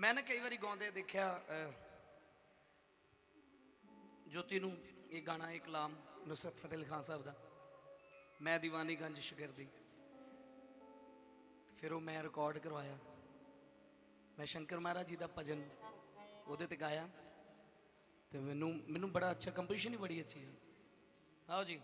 ਮੈਂ ਨਾ ਕਈ ਵਾਰੀ ਗਾਉਂਦੇ ਦੇਖਿਆ ਜੋਤੀ ਨੂੰ ਇਹ ਗਾਣਾ, ਇਹ ਕਲਾਮ ਨੁਸਰਤ ਫਤਿਹ ਖਾਨ ਸਾਹਿਬ ਦਾ, ਮੈਂ ਦੀਵਾਨੀ ਗੰਜ ਸ਼ਗਿਰਦੀ। ਫਿਰ ਉਹ ਮੈਂ ਰਿਕਾਰਡ ਕਰਵਾਇਆ। ਮੈਂ ਸ਼ੰਕਰ ਮਹਾਰਾਜ ਜੀ ਦਾ ਭਜਨ ਉਹਦੇ ਤੇ ਗਾਇਆ। ਤੇ ਮੈਨੂੰ ਮੈਨੂੰ ਬੜਾ ਅੱਛਾ ਕੰਪੋਜੀਸ਼ਨ ਹੀ ਬੜੀ ਅੱਛੀ ਹੈ। ਆਓ ਜੀ।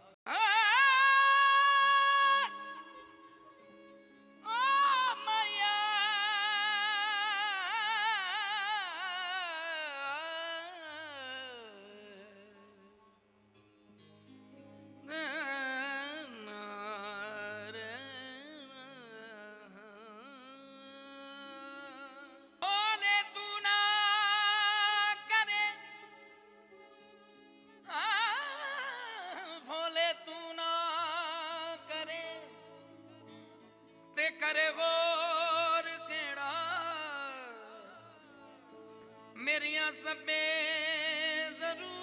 ਮੇਰੀਆਂ ਸਭੇ ਜ਼ਰੂਰਤਾਂ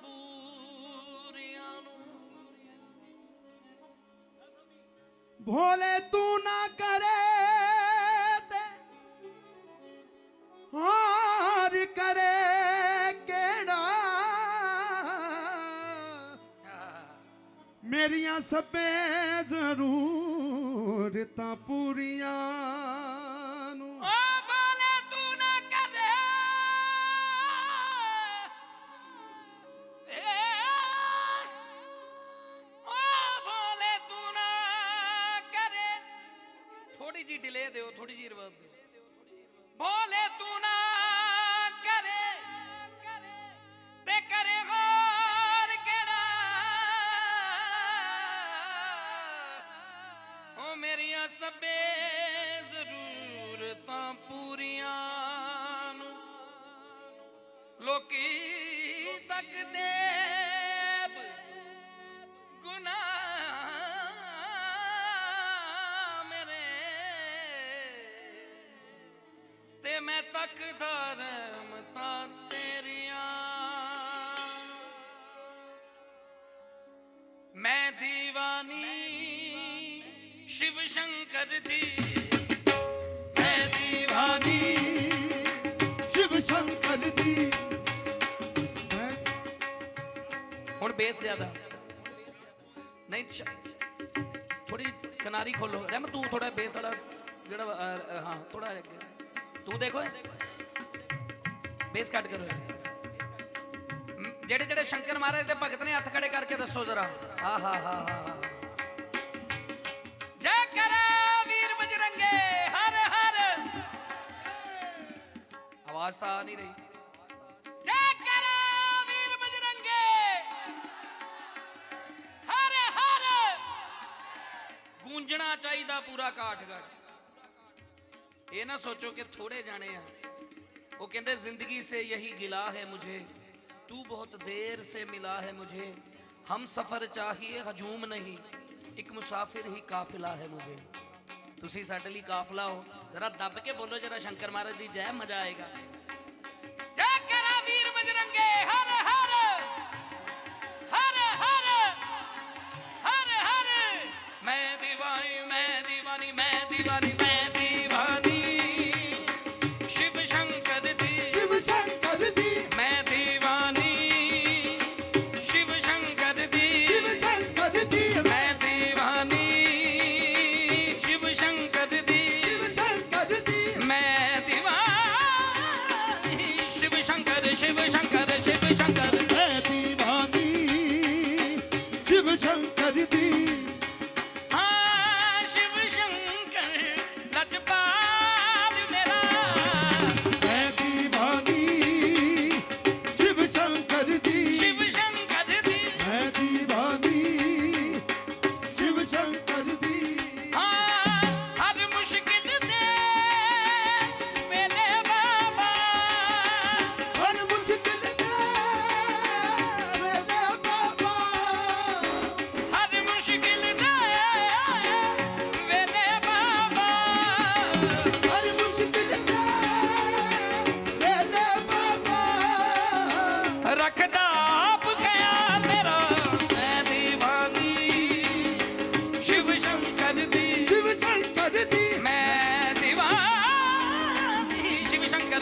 ਪੂਰੀਆਂ ਨੂੰ। ਭੋਲੇ ਤੂੰ ਨਾ ਕਰੇ ਤੇ ਹਾਰ ਕਰੇ ਕਿਹੜਾ? ਮੇਰੀਆਂ ਸਭੇ ਜ਼ਰੂਰਤਾਂ ਪੂਰੀਆਂ। ਦਿਓ ਥੋੜੀ ਜੀ ਰਿਵਰਬ ਬੋਲੇ ਤੂੰ ਨਾ ਕਰੇ, ਤੇ ਕਰੇ ਗੌਰ ਕਿਹੜਾ? ਓ ਮੇਰੀਆਂ ਸਭੇ ਜ਼ਰੂਰਤਾਂ ਪੂਰੀਆਂ ਨੂੰ ਲੋਕੀ ਤੱਕਦੇ ਤੇ ਮੈਂ ਤੱਕਦਾ ਰਹਿਮਤਾਂ ਤੇਰੀਆਂ। ਮੈਂ ਦੀਵਾਨੀ ਸ਼ਿਵ ਸ਼ੰਕਰ ਦੀ। ਮੈਂ ਦੀਵਾਨੀ ਸ਼ਿਵ ਸ਼ੰਕਰ ਦੀ। ਹੁਣ ਬੇਸ ਜ਼ਿਆਦਾ। ਨਹੀਂ ਥੋੜੀ ਕਿਨਾਰੀ ਖੋਲੋ। ਰਹਿਮ ਤੂੰ ਥੋੜਾ ਬੇਸ ਵਾਲਾ ਜਿਹੜਾ ਅਹ, ਹਾਂ ਥੋੜਾ ਅੱਗੇ ਤੂੰ ਦੇਖੋ। ਬੇਸ ਕੱਟ ਕਰੋ ਜਿਹੜੇ ਜਿਹੜੇ ਸ਼ੰਕਰ ਮਹਾਰਾਜ ਦੇ ਭਗਤ ਨੇ ਹੱਥ ਖੜੇ ਕਰਕੇ ਦੱਸੋ ਜ਼ਰਾ। ਆ ਹਾ ਹਾ ਹਾ ਜੈ ਕਰਾ ਵੀਰ ਬਜਰੰਗੇ, ਹਰ ਹਰ। ਆਵਾਜ਼ ਤਾਂ ਆ ਨਹੀਂ ਰਹੀ। ਜੈ ਕਰਾ ਵੀਰ ਬਜਰੰਗੇ, ਹਰ ਹਰ। ਗੂੰਜਣਾ ਚਾਹੀਦਾ ਪੂਰਾ ਕਾਠਗੜ ਇਹ ਨਾ ਸੋਚੋ ਕਿ ਥੋੜੇ ਜਾਣੇ ਆ ਉਹ ਕਹਿੰਦੇ ਜ਼ਿੰਦਗੀ ਸੇ ਯਹੀ ਗਿਲਾ ਹੈ ਮੁਝੇ ਤੂੰ ਬਹੁਤ ਦੇਰ ਸੇ ਮਿਲਾ ਹੈ ਮੁਝੇ ਹਮ ਸਫਰ ਚਾਹੀਏ ਹਜੂਮ ਨਹੀਂ ਇੱਕ ਮੁਸਾਫਿਰ ਹੀ ਕਾਫਿਲਾ ਹੈ ਮੁਝੇ ਤੁਸੀਂ ਸਾਡੇ ਲਈ ਕਾਫਲਾ ਹੋ ਜ਼ਰਾ ਦੱਬ ਕੇ ਬੋਲੋ ਜਰਾ ਸ਼ੰਕਰ ਮਹਾਰਾਜ ਦੀ ਜੈ ਮਜ਼ਾ ਆਏਗਾ ਜੈ ਕਰਾ ਵੀਰ ਬਜਰੰਗੇ ਹਰ ਹਰ ਹਰ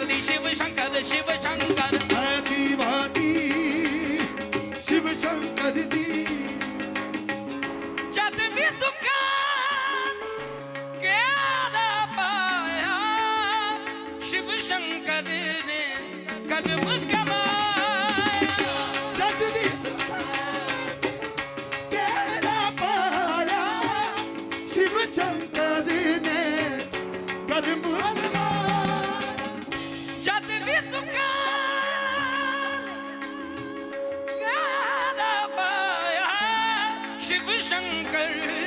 भाती शिव शंकर शिव शंकर भाती भाती शिव शंकर दी चतनी दुकान क्या पाया शिव शंकर ने कदम कमा शङ्कर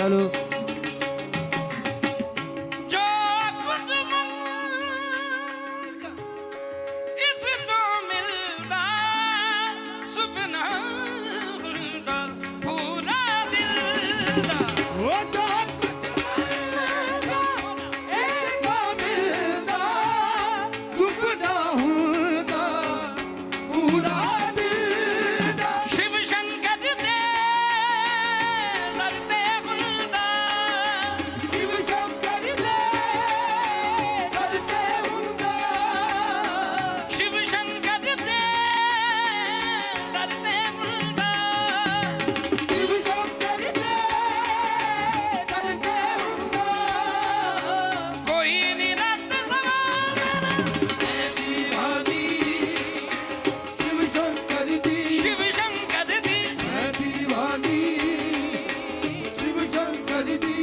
ਹੈਲੋ